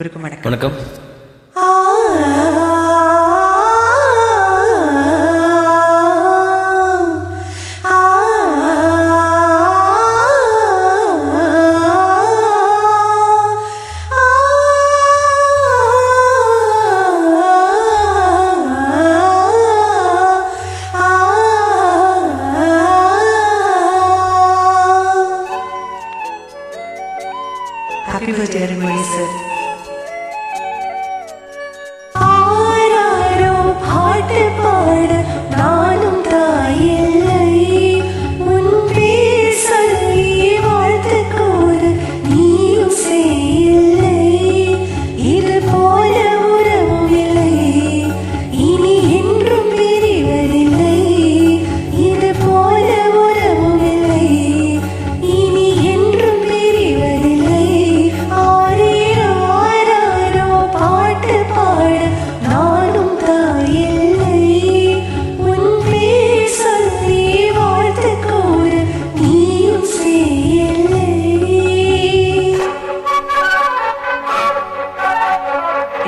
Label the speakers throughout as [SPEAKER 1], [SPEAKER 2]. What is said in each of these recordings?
[SPEAKER 1] இருக்கும் வணக்கம்
[SPEAKER 2] வணக்கம்
[SPEAKER 1] ஹாப்பி பர்த்டே அருண்மொழி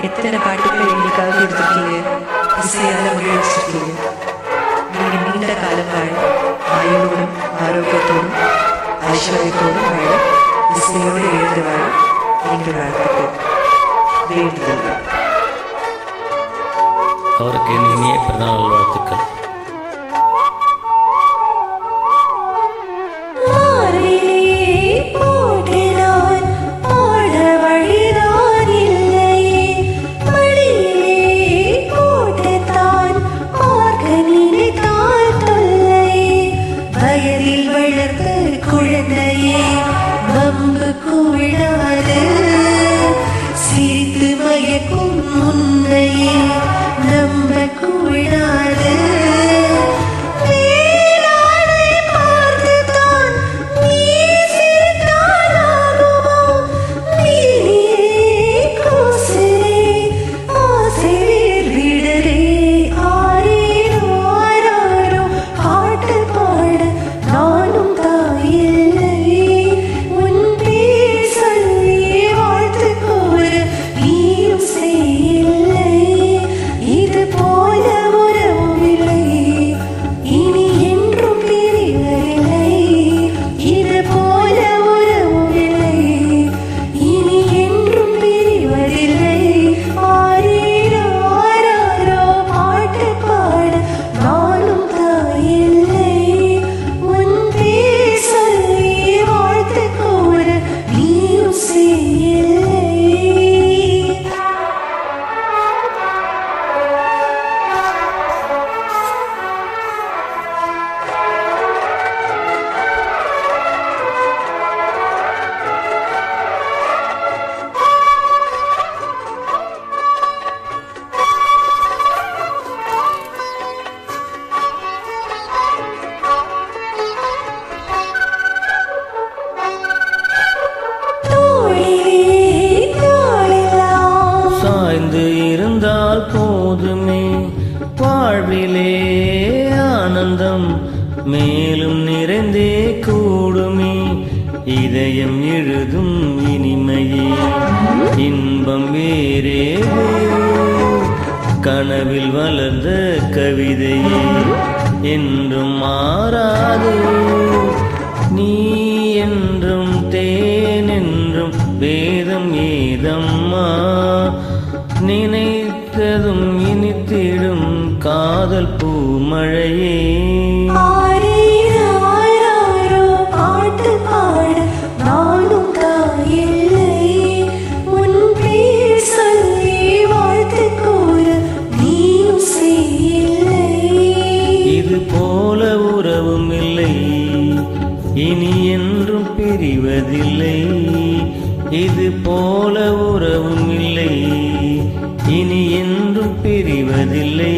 [SPEAKER 1] எத்தனை பாட்டுகளை எங்களுக்காக கொடுத்துருக்கீங்க இசையால மகிழ்ச்சிருக்கீங்க நீங்க நீண்ட காலம் வாழ ஆயுளோடும் ஆரோக்கியத்தோடும் ஐஸ்வர்யத்தோடும் வாழ இசையோடு எழுந்து வாழ எங்கள் வாழ்த்துக்கள். வேண்டுதல்
[SPEAKER 2] அவருக்கு இனிய பிறந்தநாள் வாழ்த்துக்கள்.
[SPEAKER 3] வளர்ந்த குழந்தையே வம்பு கூடாது. சிரித்து மயக்கும்
[SPEAKER 2] முன் நிறைந்தே கூடுமே. இதயம் எழுதும் இனிமையே. இன்பம் வேறே. கனவில் வளர்ந்த கவிதையே. என்றும் மாறாது. நீ என்றும் தேன் என்றும் வேதம் ஏதம்மா. நினைத்ததும் இனித்திடும் காதல் பூமழையே. பிரிவதில்லை இது போல உறவும் இல்லை. இனி என்றும் பிரிவதில்லை.